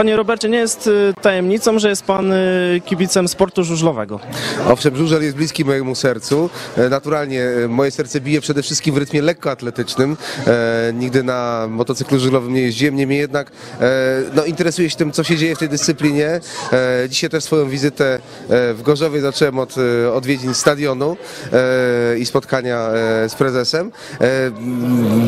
Panie Robercie, nie jest y, tajemnicą, że jest pan y, kibicem sportu żużlowego. Owszem, żużel jest bliski mojemu sercu. E, Naturalnie e, moje serce bije przede wszystkim w rytmie lekkoatletycznym. E, nigdy na motocyklu żużlowym nie jeździłem, niemniej jednak no, interesuję się tym, co się dzieje w tej dyscyplinie. Dzisiaj też swoją wizytę w Gorzowie zacząłem od odwiedzin stadionu i spotkania z prezesem.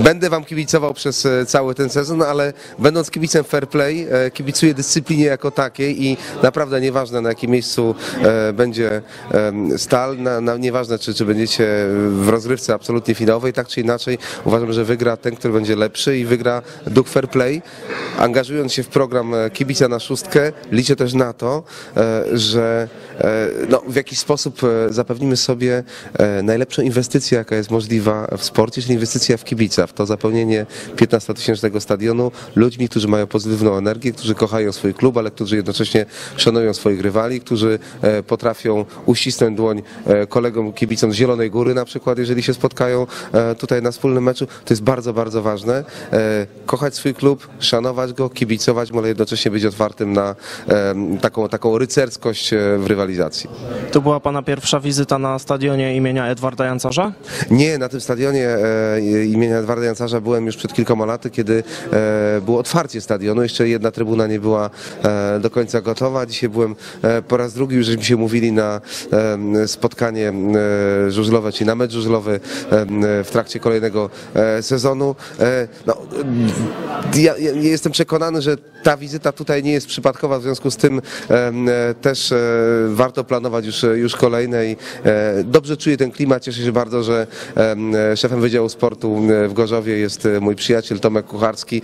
Będę wam kibicował przez cały ten sezon, ale będąc kibicem fair play, e, kibicuję dyscyplinie jako takiej i naprawdę nieważne na jakim miejscu e, będzie stal, na, na, nieważne czy, czy będziecie w rozgrywce absolutnie finałowej, tak czy inaczej uważam, że wygra ten, który będzie lepszy i wygra duch fair play. Angażując się w program e, Kibica na szóstkę, liczę też na to, e, że no, w jakiś sposób zapewnimy sobie najlepszą inwestycję, jaka jest możliwa w sporcie, czyli inwestycja w kibica, w to zapełnienie 15-tysięcznego stadionu ludźmi, którzy mają pozytywną energię, którzy kochają swój klub, ale którzy jednocześnie szanują swoich rywali, którzy e, potrafią uścisnąć dłoń e, kolegom kibicom z Zielonej Góry na przykład, jeżeli się spotkają e, tutaj na wspólnym meczu. To jest bardzo, bardzo ważne. Kochać swój klub, szanować go, kibicować mu, ale jednocześnie być otwartym na taką, taką rycerskość w rywalizacji. To była pana pierwsza wizyta na stadionie imienia Edwarda Jancarza? Nie, na tym stadionie imienia Edwarda Jancarza byłem już przed kilkoma laty, kiedy było otwarcie stadionu. Jeszcze jedna trybuna nie była e, do końca gotowa. Dzisiaj byłem e, po raz drugi, już żeśmy się mówili na e, spotkanie żużlowe, czyli na mecz żużlowy w trakcie kolejnego sezonu. No, ja, ja jestem przekonany, że ta wizyta tutaj nie jest przypadkowa, w związku z tym też warto planować już, już kolejne i dobrze czuję ten klimat, cieszę się bardzo, że em, szefem Wydziału Sportu w Gorzowie jest mój przyjaciel Tomek Kucharski.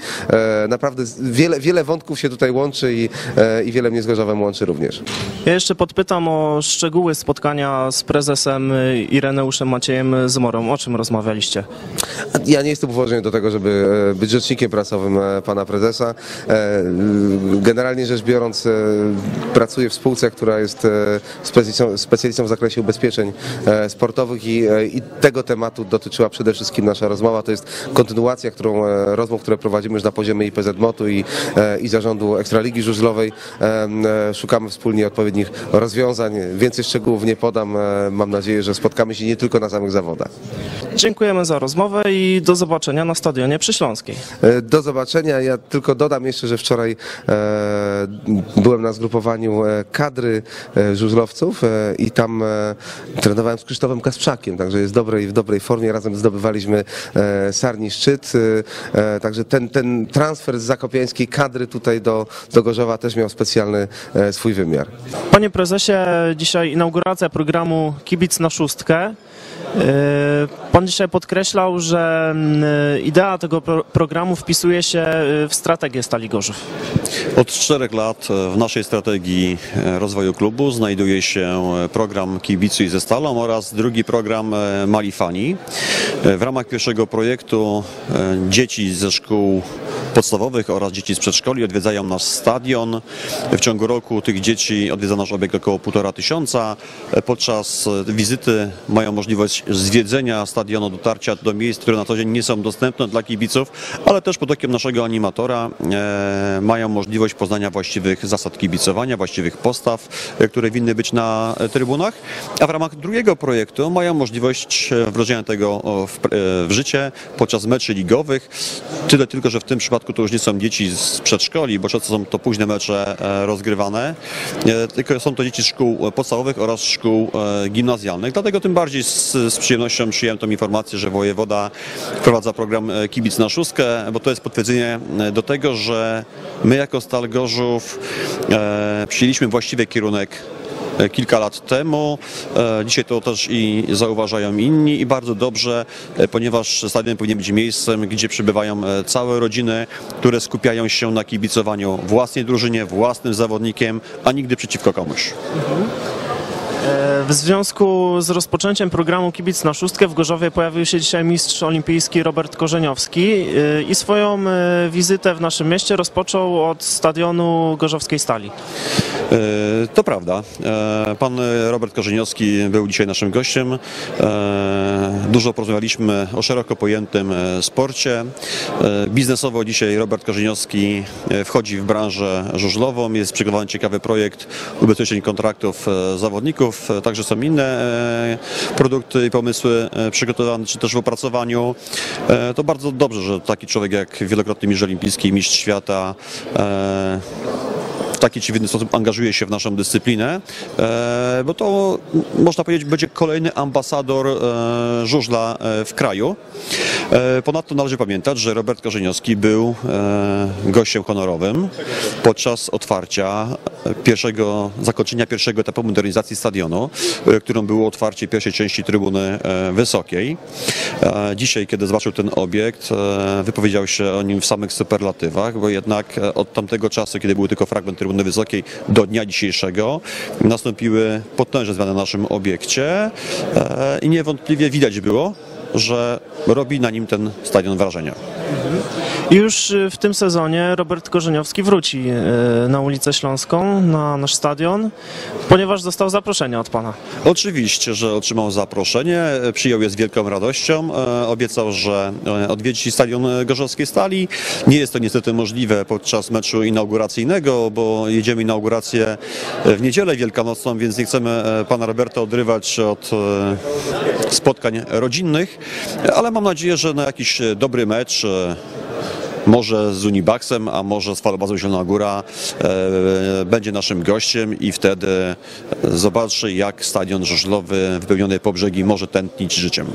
Naprawdę wiele, wiele wątków się tutaj łączy i, e, i wiele mnie z Gorzowem łączy również. Ja jeszcze podpytam o szczegóły spotkania z prezesem y, Ireneuszem Maciejem Zmorą. O czym rozmawialiście? Ja nie jestem upoważniony do tego, żeby e, być rzecznikiem prasowym e, pana prezesa. Generalnie rzecz biorąc, pracuję w spółce, która jest specjalistą, w zakresie ubezpieczeń sportowych i, i tego tematu dotyczyła przede wszystkim nasza rozmowa. To jest kontynuacja którą, rozmów, które prowadzimy już na poziomie IPZ MOTU i, i zarządu Ekstraligi Żużlowej. E, Szukamy wspólnie odpowiednich rozwiązań. Więcej szczegółów nie podam. E, Mam nadzieję, że spotkamy się nie tylko na samych zawodach. Dziękujemy za rozmowę i do zobaczenia na stadionie przyśląskiej. E, Do zobaczenia. Ja tylko dodam jeszcze, że wczoraj byłem na zgrupowaniu kadry żużlowców i tam trenowałem z Krzysztofem Kasprzakiem, także jest dobrej, w dobrej formie. Razem zdobywaliśmy Sarni Szczyt, także ten, ten transfer z zakopiańskiej kadry tutaj do, do Gorzowa też miał specjalny e, swój wymiar. Panie prezesie, dzisiaj inauguracja programu Kibic na szóstkę. Yy, Pan dzisiaj podkreślał, że idea tego pro- programu wpisuje się y, w strategię Stali Gorzów. Od czterech lat e, w naszej strategii e, rozwoju klubu znajduje się e, program Kibicuj ze Stalą oraz drugi program e, Mali Fani. E, W ramach pierwszego projektu e, dzieci ze szkół podstawowych oraz dzieci z przedszkoli odwiedzają nasz stadion. W ciągu roku tych dzieci odwiedza nasz obiekt około półtora tysiąca. Podczas wizyty mają możliwość zwiedzenia stadionu, dotarcia do miejsc, które na co dzień nie są dostępne dla kibiców, ale też pod okiem naszego animatora e, mają możliwość poznania właściwych zasad kibicowania, właściwych postaw, e, które winny być na trybunach. A w ramach drugiego projektu mają możliwość e, wdrożenia tego w, e, w życie podczas meczy ligowych. Tyle tylko, że w tym przypadku to już nie są dzieci z przedszkoli, bo często są to późne mecze e, rozgrywane, e, tylko są to dzieci z szkół podstawowych oraz szkół e, gimnazjalnych. Dlatego tym bardziej z, z przyjemnością przyjąłem tą informację, że wojewoda wprowadza program Kibic na szóstkę, bo to jest potwierdzenie do tego, że my jako Stal Gorzów przyjęliśmy właściwy kierunek kilka lat temu. E, Dzisiaj to też i zauważają inni i bardzo dobrze, e, ponieważ stadion powinien być miejscem, gdzie przybywają e, całe rodziny, które skupiają się na kibicowaniu własnej drużynie, własnym zawodnikiem, a nigdy przeciwko komuś. E, W związku z rozpoczęciem programu Kibic na szóstkę w Gorzowie pojawił się dzisiaj mistrz olimpijski Robert Korzeniowski e, i swoją e, wizytę w naszym mieście rozpoczął od stadionu Gorzowskiej Stali. E, To prawda. E, Pan Robert Korzeniowski był dzisiaj naszym gościem. E, Dużo porozmawialiśmy o szeroko pojętym sporcie. Biznesowo dzisiaj Robert Korzeniowski wchodzi w branżę żużlową. Jest przygotowany ciekawy projekt ubezpieczeń kontraktów zawodników. Także są inne produkty i pomysły przygotowane, czy też w opracowaniu. To bardzo dobrze, że taki człowiek jak wielokrotny mistrz olimpijski, mistrz świata w taki czy w inny sposób angażuje się w naszą dyscyplinę, e, bo to można powiedzieć będzie kolejny ambasador e, żużla e, w kraju. E, Ponadto należy pamiętać, że Robert Korzeniowski był e, gościem honorowym podczas otwarcia pierwszego, zakończenia pierwszego etapu modernizacji stadionu, e, którą było otwarcie pierwszej części trybuny e, wysokiej. E, Dzisiaj, kiedy zobaczył ten obiekt, e, wypowiedział się o nim w samych superlatywach, bo jednak e, od tamtego czasu, kiedy był tylko fragment trybuny wysokiej, do dnia dzisiejszego nastąpiły potężne zmiany na naszym obiekcie e, i niewątpliwie widać było, że robi na nim ten stadion wrażenie. Już y, w tym sezonie Robert Korzeniowski wróci y, na ulicę Śląską, na nasz stadion, ponieważ dostał zaproszenie od pana. Oczywiście, że otrzymał zaproszenie, przyjął je z wielką radością, obiecał, że odwiedzi stadion Gorzowskiej Stali. Nie jest to niestety możliwe podczas meczu inauguracyjnego, bo jedziemy inaugurację w niedzielę wielkanocną, więc nie chcemy pana Roberta odrywać od spotkań rodzinnych, ale mam nadzieję, że na jakiś dobry mecz może z Unibaxem, a może z Falobazą Zielona Góra e, będzie naszym gościem i wtedy zobaczy, jak stadion żużlowy wypełniony po brzegi może tętnić życiem.